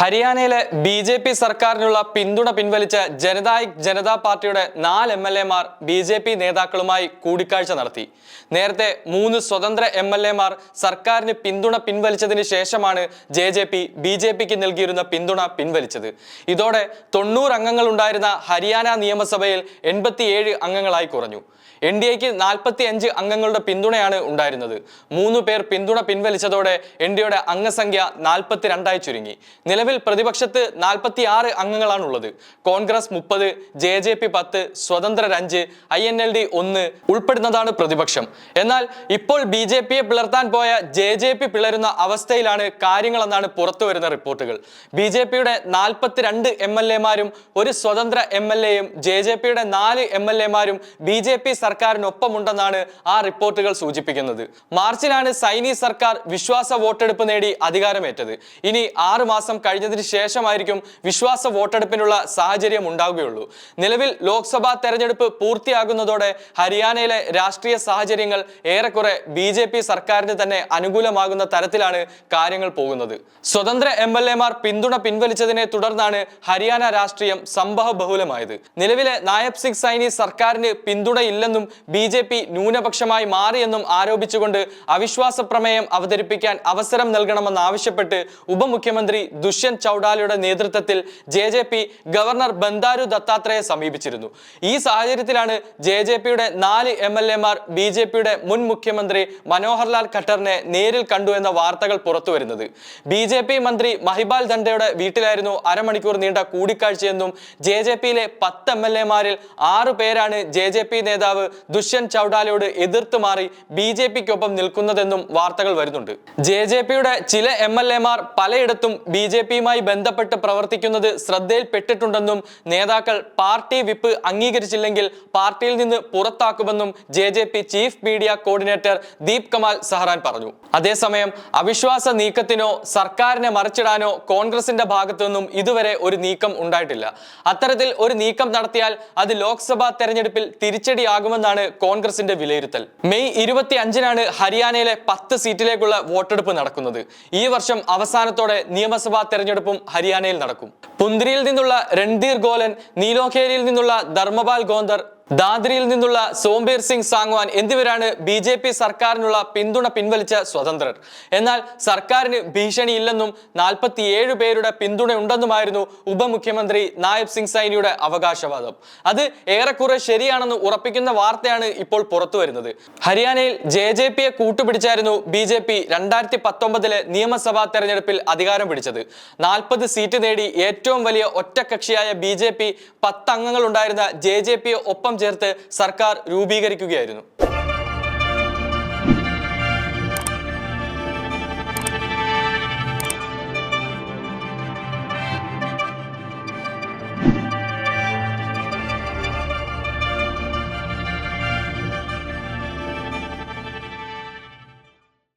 ഹരിയാനയിലെ B J P സർക്കാരിനുള്ള പിന്തുണ പിൻവലിച്ച ജനതായിക് ജനതാ പാർട്ടിയുടെ നാല് എം എൽ എമാർ ബി ജെ പി നേതാക്കളുമായി കൂടിക്കാഴ്ച നടത്തി. നേരത്തെ മൂന്ന് സ്വതന്ത്ര എം എൽ എമാർ സർക്കാരിന് പിന്തുണ പിൻവലിച്ചതിന് ശേഷമാണ് J J P B J പിക്ക് നൽകിയിരുന്ന പിന്തുണ പിൻവലിച്ചത്. ഇതോടെ തൊണ്ണൂറ് അംഗങ്ങൾ ഉണ്ടായിരുന്ന ഹരിയാന നിയമസഭയിൽ എൺപത്തിയേഴ് അംഗങ്ങളായി കുറഞ്ഞു. എൻ ഡി എക്ക് നാൽപ്പത്തി അഞ്ച് അംഗങ്ങളുടെ പിന്തുണയാണ് ഉണ്ടായിരുന്നത്. മൂന്ന് പേർ പിന്തുണ പിൻവലിച്ചതോടെ എൻ ഡി എയുടെ അംഗസംഖ്യ നാൽപ്പത്തിരണ്ടായി ചുരുങ്ങി. നിലവിൽ പ്രതിപക്ഷത്ത് നാൽപ്പത്തി ആറ് അംഗങ്ങളാണുള്ളത്. കോൺഗ്രസ് മുപ്പത് ജെ ജെ പി പത്ത് സ്വതന്ത്രർ അഞ്ച് ഐ എൻ എൽ ഡി ഒന്ന് ഉൾപ്പെടുന്നതാണ് പ്രതിപക്ഷം. എന്നാൽ ഇപ്പോൾ ബി ജെ പിയെ പിളർത്താൻ പോയ ജെ ജെ പി പിളരുന്ന അവസ്ഥയിലാണ് കാര്യങ്ങളെന്നാണ് പുറത്തു വരുന്ന റിപ്പോർട്ടുകൾ. ബി ജെ പിയുടെ നാൽപ്പത്തിരണ്ട് എം എൽ എമാരും ഒരു സ്വതന്ത്ര എം എൽ എയും ജെ ജെ പിയുടെ നാല് എം എൽ എമാരും ബി ജെ പി സർക്കാരിനൊപ്പമുണ്ടെന്നാണ് ആ റിപ്പോർട്ടുകൾ സൂചിപ്പിക്കുന്നത്. മാർച്ചിലാണ് സൈനി സർക്കാർ വിശ്വാസ വോട്ടെടുപ്പ് നേടി അധികാരമേറ്റത്. ഇനി ആറ് മാസം കഴിഞ്ഞതിന് ശേഷമായിരിക്കും വിശ്വാസ വോട്ടെടുപ്പിനുള്ള സാഹചര്യം ഉണ്ടാവുകയുള്ളൂ. നിലവിൽ ലോക്സഭാ തെരഞ്ഞെടുപ്പ് പൂർത്തിയാകുന്നതോടെ ഹരിയാനയിലെ രാഷ്ട്രീയ സാഹചര്യങ്ങൾ ഏറെക്കുറെ ബി ജെ പി സർക്കാരിന് തന്നെ അനുകൂലമാകുന്ന തരത്തിലാണ് കാര്യങ്ങൾ പോകുന്നത്. സ്വതന്ത്ര എം എൽ എമാർ പിന്തുണ പിൻവലിച്ചതിനെ തുടർന്നാണ് ഹരിയാന രാഷ്ട്രീയം സംഭവ ബഹുലമായത് നിലവിലെ നായബ് സിംഗ് സൈനി സർക്കാരിന് പിന്തുണയില്ലെന്നും ബി ജെ പി ന്യൂനപക്ഷമായി മാറിയെന്നും ആരോപിച്ചുകൊണ്ട് അവിശ്വാസ പ്രമേയം അവതരിപ്പിക്കാൻ അവസരം നൽകണമെന്നാവശ്യപ്പെട്ട് ഉപമുഖ്യമന്ത്രി ദുഷ്യന്ത് ചൌഡാലയുടെ നേതൃത്വത്തിൽ J J P governor Bandaru ദത്താത്രയെ സമീപിച്ചിരുന്നു. ഈ സാഹചര്യത്തിലാണ് ജെ ജെ പിയുടെ നാല് എം എൽ എമാർ ബി ജെ പിയുടെ മുൻ മുഖ്യമന്ത്രി മനോഹർലാൽ ഖട്ടറിനെ നേരിൽ കണ്ടു എന്ന വാർത്തകൾ പുറത്തു വരുന്നത്. ബി ജെ പി മന്ത്രി മഹിബാൽ ദണ്ഡയുടെ വീട്ടിലായിരുന്നു അരമണിക്കൂർ നീണ്ട കൂടിക്കാഴ്ചയെന്നും ജെ ജെ പിയിലെ പത്ത് എം എൽ എമാരിൽ ആറു പേരാണ് ജെ ജെ പി നേതാവ് ദുഷ്യന്ത് ചൌഡാലയോട് എതിർത്ത് മാറി ബി ജെ പിക്കൊപ്പം നിൽക്കുന്നതെന്നും വാർത്തകൾ വരുന്നുണ്ട്. ജെ ജെ പിയുടെ ചില എം എൽ എമാർ പലയിടത്തും ബി ജെ പിയുമായി ബന്ധപ്പെട്ട് പ്രവർത്തിക്കുന്നത് ശ്രദ്ധയിൽപ്പെട്ടിട്ടുണ്ടെന്നും നേതാക്കൾ പാർട്ടി വിപ്പ് അംഗീകരിച്ചില്ലെങ്കിൽ പാർട്ടിയിൽ നിന്ന് പുറത്താക്കുമെന്നും J J P chief media coordinator Deep Kamal Saharan പറഞ്ഞു. അതേസമയം അവിശ്വാസ നീക്കത്തിനോ സർക്കാരിനെ മറിച്ചിടാനോ കോൺഗ്രസിന്റെ ഭാഗത്തുനിന്നും ഇതുവരെ ഒരു നീക്കം ഉണ്ടായിട്ടില്ല. അത്തരത്തിൽ ഒരു നീക്കം നടത്തിയാൽ അത് ലോക്സഭാ തെരഞ്ഞെടുപ്പിൽ തിരിച്ചടിയാകുമെന്നാണ് കോൺഗ്രസിന്റെ വിലയിരുത്തൽ. മെയ് ഇരുപത്തി അഞ്ചിനാണ് ഹരിയാനയിലെ പത്ത് സീറ്റിലേക്കുള്ള വോട്ടെടുപ്പ് നടക്കുന്നത്. ഈ വർഷം അവസാനത്തോടെ നിയമസഭാ തെരഞ്ഞെടുപ്പും ഹരിയാനയിൽ നടക്കും. പുന്തിരിയിൽ നിന്നുള്ള രൺധീർ ഗോലൻ നീലോഖേരിയിൽ നിന്നുള്ള ധർമ്മപാൽ ഗോന്ദർ ദാദ്രിയിൽ നിന്നുള്ള സോംബീർ സിംഗ് സാങ്വാൻ എന്നിവരാണ് ബി ജെ പി സർക്കാരിനുള്ള പിന്തുണ പിൻവലിച്ച സ്വതന്ത്രർ. എന്നാൽ സർക്കാരിന് ഭീഷണിയില്ലെന്നും നാൽപ്പത്തിയേഴ് പേരുടെ പിന്തുണ പിന്തുണയുണ്ടെന്നുമായിരുന്നു ഉപമുഖ്യമന്ത്രി നായബ് സിംഗ് സൈനിയുടെ അവകാശവാദം. അത് ഏറെക്കുറെ ശരിയാണെന്ന് ഉറപ്പിക്കുന്ന വാർത്തയാണ് ഇപ്പോൾ പുറത്തു വരുന്നത്. ഹരിയാനയിൽ ജെ ജെ പിയെ കൂട്ടുപിടിച്ചായിരുന്നു ബി ജെ പി രണ്ടായിരത്തി പത്തൊമ്പതിലെ നിയമസഭാ തെരഞ്ഞെടുപ്പിൽ അധികാരം പിടിച്ചത്. നാൽപ്പത് സീറ്റ് നേടി ഏറ്റവും വലിയ ഒറ്റക്കക്ഷിയായ ബി ജെ പി പത്തംഗങ്ങളുണ്ടായിരുന്ന ജെ ജെ പിയെ ഒപ്പം ചേർത്ത് സർക്കാർ രൂപീകരിക്കുകയായിരുന്നു.